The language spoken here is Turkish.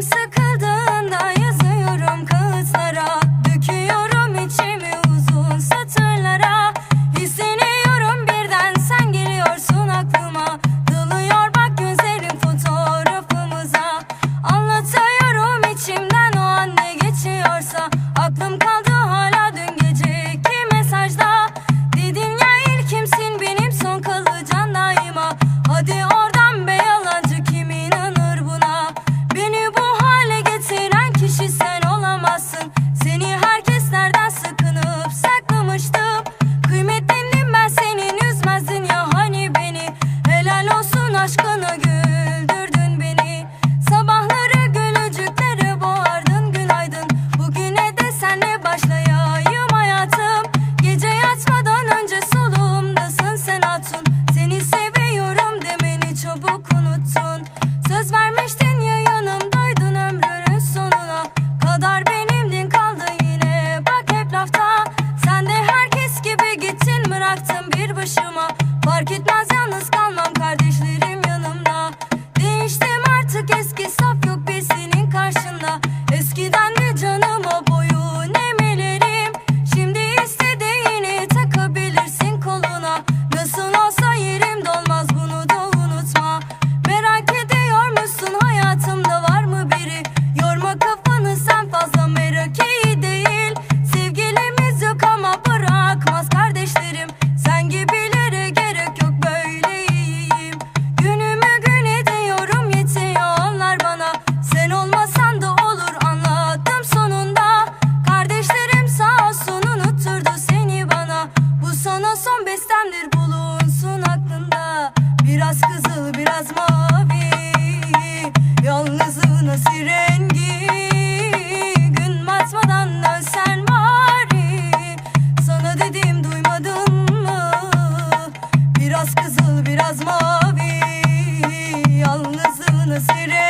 Canım gitmez yalnız kalmam kardeşlerim yanımda. Değiştim artık eski saf son bestemdir bulunsun aklında. Biraz kızıl biraz mavi. Yalnızlığın asir rengi Gün batmadan ölsen bari. Sana dedim duymadın mı? Biraz kızıl biraz mavi. Yalnızlığın asir rengi